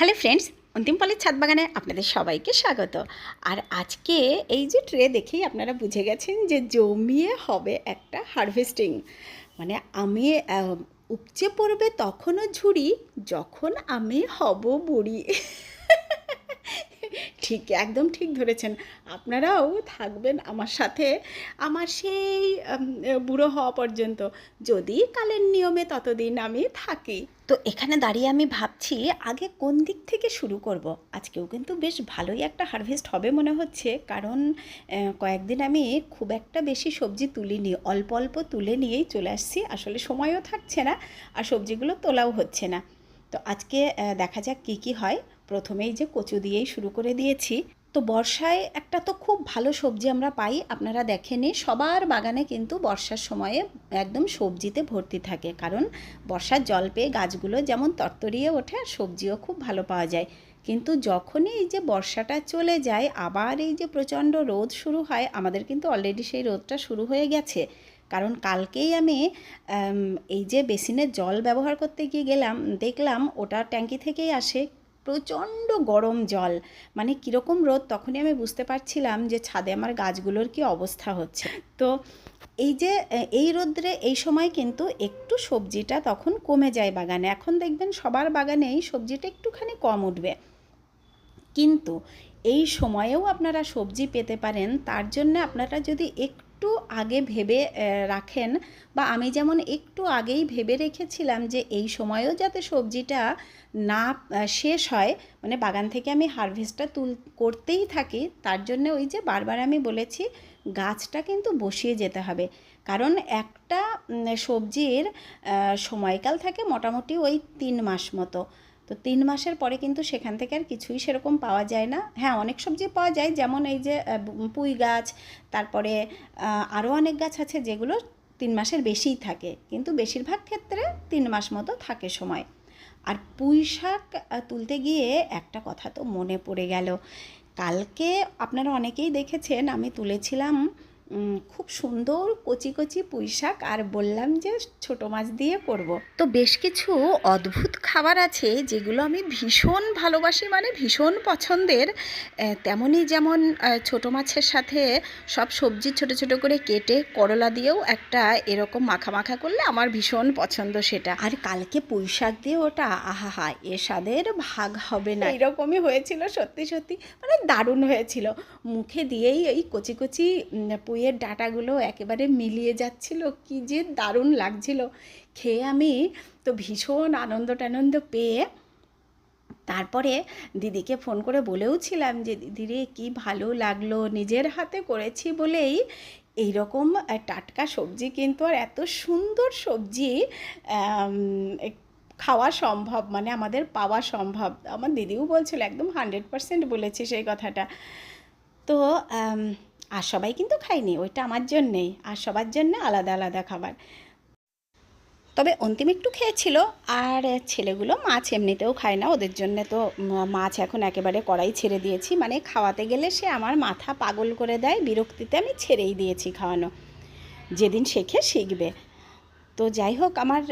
Hello friends, অন্তিম পালের ছাদ বাগানে আপনাদের সবাইকে স্বাগত। আর আজকে এই যে ট্রে দেখেই আপনারা বুঝে গেছেন যে জমিয়ে হবে একটা হারভেস্টিং। মানে আমি উপচে পড়বে তখনও ঝুড়ি, যখন আমি হব বুড়ি। ঠিক, একদম ঠিক ধরেছেন। আপনারাও থাকবেন আমার সাথে, আমার সেই বুড়ো হওয়া পর্যন্ত। যদি কালের নিয়মে ততদিন আমি থাকি। তো এখানে দাঁড়িয়ে আমি ভাবছি, আগে কোন দিক থেকে শুরু করব? আজকেও কিন্তু বেশ ভালোই একটা হারভেস্ট হবে মনে হচ্ছে। কারণ কয়েকদিন আমি খুব একটা বেশি সবজি তুলিনি। অল্প অল্প তুলে নিয়েই চলে আসছি। আসলে সময়ও থাকছে না আর সবজিগুলো তোলাও হচ্ছে না। তো আজকে দেখা যাক কী কী হয়। প্রথমেই যে কচু দিয়েই শুরু করে দিয়েছি। তো বর্ষায় একটা তো খুব ভালো সবজি আমরা পাই, আপনারা দেখেনি সবার বাগানে কিন্তু বর্ষার সময়ে একদম সবজিতে ভর্তি থাকে, কারণ বর্ষার জল পেয়ে গাছগুলো যেমন তরতরিয়ে ওঠে আর সবজিও খুব ভালো পাওয়া যায়। কিন্তু যখনই এই যে বর্ষাটা চলে যায়, আবার এই যে প্রচণ্ড রোদ শুরু হয়, আমাদের কিন্তু অলরেডি সেই রোদটা শুরু হয়ে গেছে। কারণ কালকেই আমি এই যে বেসিনের জল ব্যবহার করতে গিয়ে গেলাম, দেখলাম ওটা ট্যাঙ্কি থেকেই আসে প্রচণ্ড গরম জল। মানে কীরকম রোদ তখনই আমি বুঝতে পারছিলাম যে ছাদে আমার গাছগুলোর কি অবস্থা হচ্ছে। তো এই যে, এই রোদ্রে এই সময় কিন্তু একটু সবজিটা তখন কমে যায় বাগানে। এখন দেখবেন সবার বাগানেই সবজিটা একটুখানি কম উঠবে। কিন্তু এই সময়েও আপনারা সবজি পেতে পারেন। তার জন্য আপনারা যদি একটু আগে ভেবে রাখেন বা আমি যেমন একটু আগেই ভেবে রেখেছিলাম যে এই সময়েও যাতে সবজিটা না শেষ হয় মানে বাগান থেকে আমি হারভেস্টটা তুল, করতেই থাকি, তার জন্য ওই যে বারবার আমি বলেছি, গাছটা কিন্তু বসিয়ে যেতে হবে। কারণ একটা সবজির সময়কাল থাকে মোটামুটি ওই তিন মাস মতো। তো তিন মাসের পরে কিন্তু সেখান থেকে আর কিছুই সেরকম পাওয়া যায় না। হ্যাঁ অনেক সবজি পাওয়া যায়, যেমন এই যে পুঁই গাছ, তারপরে আরও অনেক গাছ আছে যেগুলো তিন মাসের বেশিই থাকে, কিন্তু বেশিরভাগ ক্ষেত্রে তিন মাস মতো থাকে সময়। আর পুঁই শাক তুলতে গিয়ে একটা কথা তো মনে পড়ে গেল। কালকে আপনারা অনেকেই দেখেছেন, আমি তুলেছিলাম খুব সুন্দর কচি কচি পুঁই শাক আর বললাম যে ছোটো মাছ দিয়ে করব। তো বেশ কিছু অদ্ভুত খাবার আছে যেগুলো আমি ভীষণ ভালোবাসি মানে ভীষণ পছন্দের। তেমনই যেমন ছোটো মাছের সাথে সব সবজি ছোট ছোট করে কেটে করলা দিয়েও একটা এরকম মাখা মাখা করলে আমার ভীষণ পছন্দ সেটা। আর কালকে পুঁই শাক দিয়ে ওটা আহা এ স্বাদের ভাগ হবে না। এরকমই হয়েছিল সত্যি সত্যি মানে দারুণ হয়েছিল। মুখে দিয়েই এই কচি কচি উম, পুঁইয়ের ডাটাগুলো একেবারে মিলিয়ে যাচ্ছিল, কি যে দারুণ লাগছিল। খেয়ে আমি তো ভীষণ আনন্দ টানন্দ পেয়ে তারপরে দিদিকে ফোন করে বলেও ছিলাম যে দিদিরে কি ভালো লাগল, নিজের হাতে করেছি বলেই এই রকম টাটকা সবজি কিন্তু আর এত সুন্দর সবজি খাওয়া সম্ভব মানে আমাদের পাওয়া সম্ভব। আমার দিদিও বলছিল, একদম হান্ড্রেড পার্সেন্ট বলেছি সেই কথাটা। তো আর সবাই কিন্তু খায়নি, ওইটা আমার জন্যেই। আর সবার জন্য আলাদা আলাদা খাবার। তবে অন্তিম একটু খেয়েছিল, আর ছেলেগুলো মাছ এমনিতেও খায় না, ওদের জন্য তো মাছ এখন একেবারে কড়াই ছেড়ে দিয়েছি। মানে খাওয়াতে গেলে সে আমার মাথা পাগল করে দেয়, বিরক্তিতে আমি ছেড়েই দিয়েছি খাওয়ানো। যেদিন শেখে শিখবে। তো যাই হোক আমার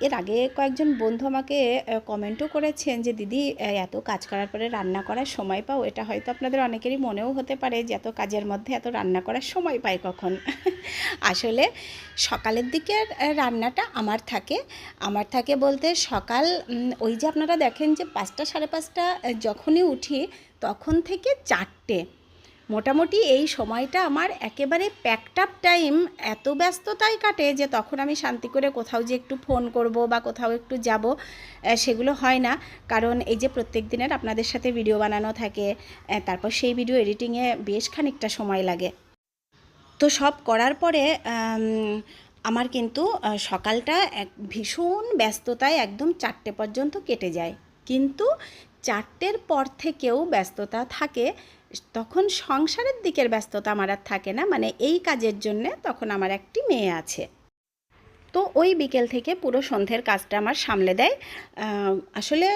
এর আগে কয়েকজন বন্ধু আমাকে কমেন্টও করেছেন যে দিদি এত কাজ করার পরে রান্না করার সময় পাও। এটা হয়তো আপনাদের অনেকেরই মনেও হতে পারে যে এত কাজের মধ্যে এত রান্না করার সময় পাই কখন? আসলে সকালের আহ, রান্নাটা আমার থাকে। আমার থাকে বলতে সকাল ওই যে আপনারা দেখেন যে পাঁচটা সাড়ে পাঁচটা যখনই উঠি তখন থেকে চারটে। মোটামুটি এই সময়টা আমার একেবারে প্যাকড আপ টাইম এত ব্যস্ততায় কাটে যে তখন আমি শান্তি করে কোথাও যে একটু ফোন করব বা কোথাও একটু যাব সেগুলো হয় না। কারণ এই যে প্রত্যেক দিনের আপনাদের সাথে ভিডিও বানানো থাকে তারপর সেই ভিডিও এডিটিংয়ে বেশ খানিকটা সময় লাগে। তো সব করার পরে আমার কিন্তু সকালটা এক ভীষণ ব্যস্ততায় একদম চারটে পর্যন্ত কেটে যায়। কিন্তু চারটের পর থেকেও ব্যস্ততা থাকে তখন সংসারের দিকের ব্যস্ততা আমার আর থাকে না মানে এই কাজের জন্যে তখন আমার একটি মেয়ে আছে। তো ওই বিকেল থেকে পুরো সন্ধ্যের কাজটা আমার সামলে দেয়। আসলে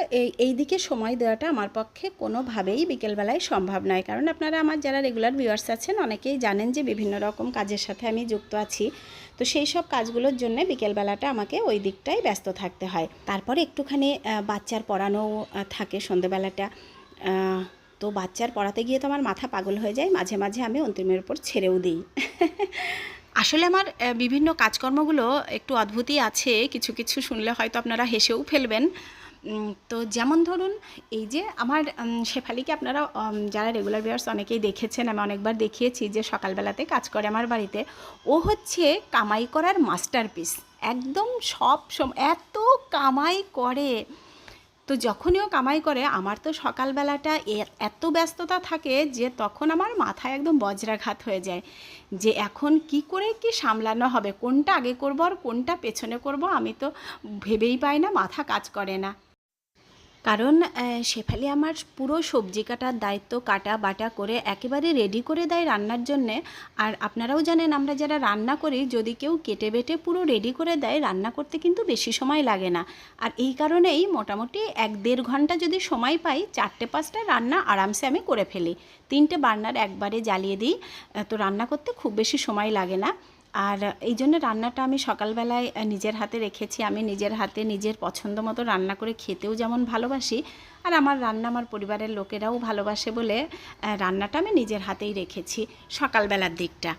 এই দিকে সময় দেওয়াটা আমার পক্ষে কোনোভাবেই বিকেলবেলায় সম্ভব নয়। কারণ আপনারা আমার যারা রেগুলার ভিউয়ার্স আছেন অনেকেই জানেন যে বিভিন্ন রকম কাজের সাথে আমি যুক্ত আছি। তো সেই সব কাজগুলোর জন্য বিকেলবেলাটা আমাকে ওই দিকটাই ব্যস্ত থাকতে হয়। তারপরে একটুখানি বাচ্চার পড়ানো থাকে সন্ধেবেলাটা আহ, তো বাচ্চার পড়াতে গিয়ে তো আমার মাথা পাগল হয়ে যায়, মাঝে মাঝে আমি অন্তিমের উপর ছেড়েও দিই। আসলে আমার বিভিন্ন কাজকর্মগুলো একটু অদ্ভুতই আছে, কিছু কিছু শুনলে হয়তো আপনারা হেসেও ফেলবেন। তো যেমন ধরুন, এই যে আমার শেফালিকে আপনারা যারা রেগুলার ভিউয়ার্স অনেকেই দেখেছেন, আমি অনেকবার দেখিয়েছি যে সকালবেলাতে কাজ করে আমার বাড়িতে, ও হচ্ছে কামাই করার মাস্টারপিস একদম সব সম, এত কামাই করে। তো যখনই ও কামাই করে, আমার তো সকালবেলাটা এত ব্যস্ততা থাকে যে তখন আমার মাথায় একদম বজ্রাঘাত হয়ে যায়। যে এখন কি করে কি সামলানো হবে? কোনটা আগে করব আর কোনটা পেছনে করব? আমি তো ভেবেই পাই না, মাথা কাজ করে না। কারণ শেফালি আমার পুরো সবজি কাটার দায়িত্ব কাটা বাটা করে একেবারে রেডি করে দেয় রান্নার জন্যে। আর আপনারাও জানেন আমরা যারা রান্না করি, যদি কেউ কেটে বেটে পুরো রেডি করে দেয়, রান্না করতে কিন্তু বেশি সময় লাগে না। আর এই কারণেই মোটামুটি এক দেড় ঘণ্টা যদি সময় পাই, চারটে পাঁচটা রান্না আরামসে আমি করে ফেলি। তিনটে বার্নার একবারে জ্বালিয়ে দিই। তো রান্না করতে খুব বেশি সময় লাগে না। আর এই জন্য রান্নাটা আমি সকালবেলায় নিজের হাতে রেখেছি। আমি নিজের হাতে নিজের পছন্দ মতো রান্না করে খেতেও যেমন ভালোবাসি, আর আমার রান্না আমার পরিবারের লোকেরাও ভালোবাসে বলে রান্নাটা আমি নিজের হাতেই রেখেছি সকালবেলার দিকটা।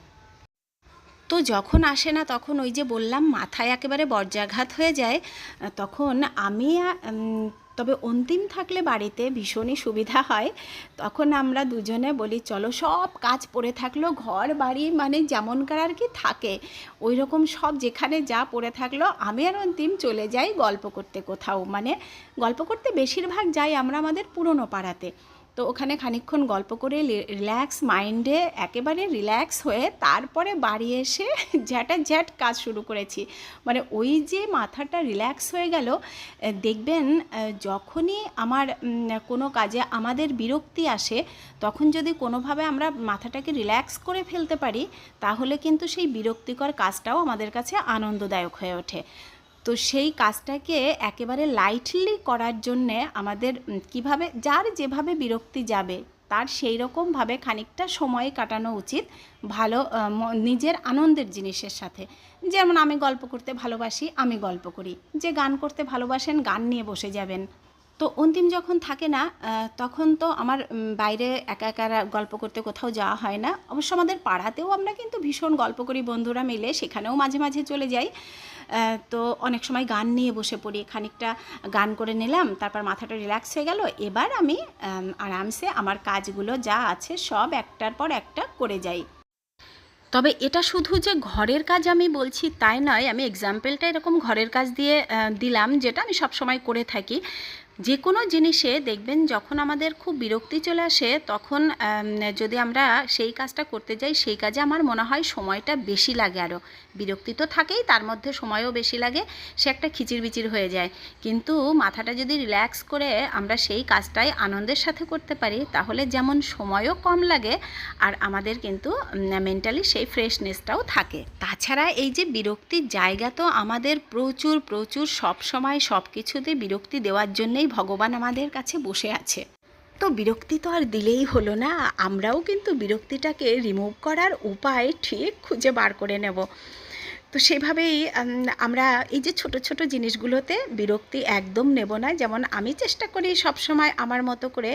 তো যখন আসে না তখন ওই যে বললাম, মাথায় একেবারে বর্জ্যাঘাত হয়ে যায় তখন আমি তবে অন্তিম থাকলে বাড়িতে ভীষণই সুবিধা হয়। তখন আমরা দুজনে বলি, চলো সব কাজ পড়ে থাকল, ঘর, বাড়ি মানে যেমনকার আর কি থাকে। ওই রকম সব যেখানে যা পড়ে থাকল, আমি আর অন্তিম চলে যাই গল্প করতে কোথাও। মানে গল্প করতে বেশিরভাগ যাই আমরা আমাদের পুরনো পাড়াতে। তো ওখানে খানিকক্ষণ গল্প করে রিল্যাক্স মাইন্ডে একেবারে রিল্যাক্স হয়ে তারপরে বাড়ি এসে ঝ্যাটা ঝ্যাট কাজ শুরু করেছি। মানে ওই যে মাথাটা রিল্যাক্স হয়ে গেল দেখবেন যখনই আমার কোনো কাজে আমাদের বিরক্তি আসে, তখন যদি কোনোভাবে আমরা মাথাটাকে রিল্যাক্স করে ফেলতে পারি, তাহলে কিন্তু সেই বিরক্তিকর কাজটাও আমাদের কাছে আনন্দদায়ক হয়ে ওঠে। তো সেই কাজটাকে একেবারে লাইটলি করার জন্যে আমাদের কীভাবে, যার যেভাবে বিরক্তি যাবে, তার সেই রকমভাবে খানিকটা সময় কাটানো উচিত ভালো নিজের আনন্দের জিনিসের সাথে। যেমন আমি গল্প করতে ভালোবাসি, আমি গল্প করি। যে গান করতে ভালোবাসেন, গান নিয়ে বসে যাবেন। তো অন্তিম যখন থাকে না তখন তো আমার বাইরে একা একা গল্প করতে কোথাও যাওয়া হয় না। অবশ্য আমাদের পাড়াতেও আমরা কিন্তু ভীষণ গল্প করি, বন্ধুরা মিলে। সেখানেও মাঝে মাঝে চলে যাই। তো অনেক সময় গান নিয়ে বসে পড়ি। খানিকটা গান করে নিলাম, তারপর মাথাটা রিল্যাক্স হয়ে গেল। এবার আমি আরামসে আমার কাজগুলো যা আছে সব একটার পর একটা করে যাই। তবে এটা শুধু যে ঘরের কাজ আমি বলছি তাই নয়, আমি এক্সাম্পলটা এরকম ঘরের কাজ দিয়ে দিলাম, যেটা আমি সব সময় করে থাকি। যে কোনো জিনিসে দেখবেন যখন আমাদের খুব বিরক্তি চলে আসে, তখন যদি আমরা সেই কাজটা করতে যাই, সেই কাজে আমার মনে হয় সময়টা বেশি লাগে আরও বিরক্তি তো থাকেই, তার মধ্যে সময়ও বেশি লাগে, সে একটা খিচির বিচির হয়ে যায়। কিন্তু মাথাটা যদি রিল্যাক্স করে আমরা সেই কাজটাই আনন্দের সাথে করতে পারি, তাহলে যেমন সময়ও কম লাগে, আর আমাদের কিন্তু মেন্টালি সেই ফ্রেশনেসটাও থাকে। তাছাড়া এই যে বিরক্তির জায়গা তো আমাদের প্রচুর প্রচুর সব সময় সব কিছুতে বিরক্তি দেওয়ার জন্যই ভগবান আমাদের কাছে বসে আছে। তো বিরক্তি তো আর দিলেই হলো না, আমরাও কিন্তু বিরক্তিটাকে রিমুভ করার উপায় ঠিক খুঁজে বার করে নেব। তো সেভাবেই আমরা এই যে ছোট ছোট জিনিসগুলোতে বিরক্তি একদম নেব না। যেমন আমি চেষ্টা করি সব সময় আমার মতো করে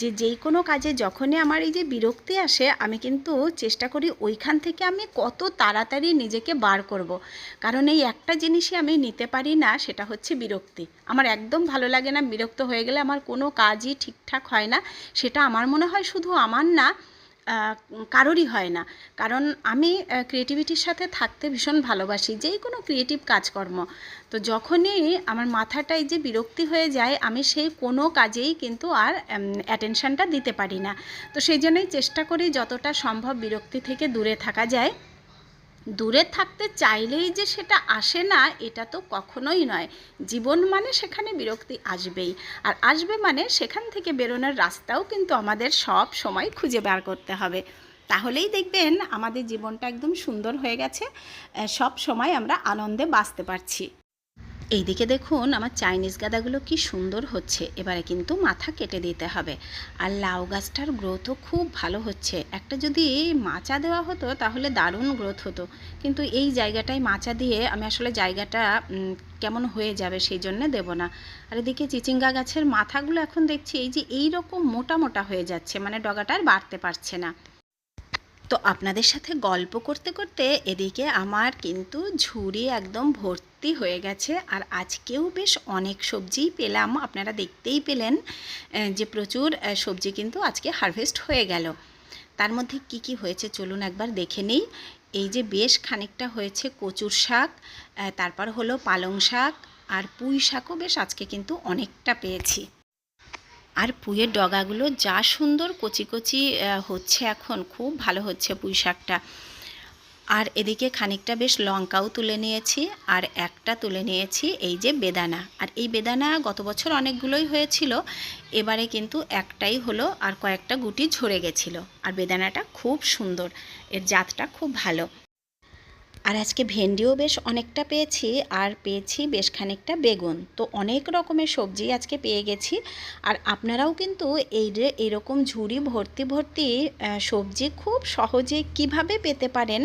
যে, যেই কোনো কাজে যখনই আমার এই যে বিরক্তি আসে, আমি কিন্তু চেষ্টা করি ওইখান থেকে আমি কত তাড়াতাড়ি নিজেকে বার করব। কারণ এই একটা জিনিসই আমি নিতে পারি না, সেটা হচ্ছে বিরক্তি। আমার একদম ভালো লাগে না বিরক্ত হয়ে গেলে আমার কোনো কাজই ঠিকঠাক হয় না। সেটা আমার মনে হয় শুধু আমার না কারোরই হয় না। কারণ আমি ক্রিয়েটিভিটির সাথে থাকতে ভীষণ ভালোবাসি যেই কোনো ক্রিয়েটিভ কাজকর্ম। তো যখনই আমার মাথাটাই যে বিরক্তি হয়ে যায়, আমি সেই কোনো কাজেই কিন্তু আর অ্যাটেনশানটা দিতে পারি না। তো সেই জন্যই চেষ্টা করি যতটা সম্ভব বিরক্তি থেকে দূরে থাকা যায়। দূরে থাকতে চাইলেই যে সেটা আসে না, এটা তো কখনোই নয়। জীবন মানে সেখানে বিরক্তি আসবেই। আর আসবে মানে সেখান থেকে বেরোনোর রাস্তাও কিন্তু আমাদের সব সময় খুঁজে বার করতে হবে। তাহলেই দেখবেন আমাদের জীবনটা একদম সুন্দর হয়ে গেছে। সব সময় আমরা আনন্দে বাঁচতে পারছি। এইদিকে দেখুন আমার চাইনিজ গাঁদাগুলো কি সুন্দর হচ্ছে। এবারে কিন্তু মাথা কেটে দিতে হবে। আর লাউ গাছটার গ্রোথও খুব ভালো হচ্ছে। একটা যদি মাচা দেওয়া হতো তাহলে দারুণ গ্রোথ হতো। কিন্তু এই জায়গাটায় মাচা দিয়ে আমি আসলে জায়গাটা কেমন হয়ে যাবে সেই জন্য দেবো না। আর এদিকে চিচিঙ্গা গাছের মাথাগুলো এখন দেখছি, এই যে এই রকম মোটা মোটা হয়ে যাচ্ছে মানে ডগাটা আর বাড়তে পারছে না। তো আপনাদের সাথে গল্প করতে করতে এদিকে আমার কিন্তু ঝুড়ি একদম ভর্তি হয়ে গেছে। আর আজকেও বেশ অনেক সবজিই পেলাম। আপনারা দেখতেই পেলেন যে প্রচুর সবজি কিন্তু আজকে হারভেস্ট হয়ে গেল। তার মধ্যে কি কি হয়েছে চলুন একবার দেখে নিই। এই যে বেশ খানিকটা হয়েছে কচুর শাক তারপর হলো পালং শাক, আর পুঁই শাকও বেশ আজকে কিন্তু অনেকটা পেয়েছি। আর পুঁইয়ের ডগাগুলো যা সুন্দর কচি কচি হচ্ছে এখন, খুব ভালো হচ্ছে পুঁই শাকটা। আর এদিকে খানিকটা বেশ লঙ্কাও তুলে নিয়েছি, আর একটা তুলে নিয়েছি এই যে বেদানা। আর এই বেদানা গত বছর অনেকগুলোই হয়েছিল, এবারে কিন্তু একটাই হলো আর কয়েকটা গুটি ঝরে গেছিল। আর বেদানাটা খুব সুন্দর, এর জাতটা খুব ভালো। আর আজকে ভেন্ডিও বেশ অনেকটা পেয়েছি আর পেয়েছি বেশ খানিকটা বেগুন। তো অনেক রকমের সবজি আজকে পেয়ে গেছি। আর আপনারাও কিন্তু এই যে এরকম ঝুড়ি ভর্তি ভর্তি সবজি খুব সহজে কীভাবে পেতে পারেন,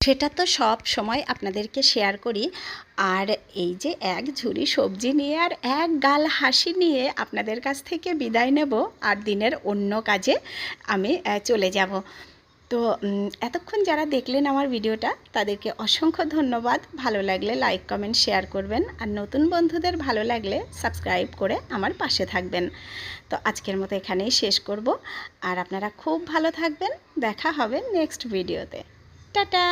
সেটা তো সব সময় আপনাদেরকে শেয়ার করি। আর এই যে এক ঝুড়ি সবজি নিয়ে আর এক গাল হাসি নিয়ে আপনাদের কাছ থেকে বিদায় নেব। আর দিনের অন্য কাজে আমি চলে যাব। তো এতক্ষণ যারা দেখলেন আমার ভিডিওটা, তাদেরকে অসংখ্য ধন্যবাদ। ভালো লাগলে লাইক, কমেন্ট, শেয়ার করবেন। আর নতুন বন্ধুদের ভালো লাগলে সাবস্ক্রাইব করে আমার পাশে থাকবেন। তো, আজকের মতো এখানেই শেষ করব। আর আপনারা খুব ভালো থাকবেন। দেখা হবে নেক্সট ভিডিওতে। টাটা!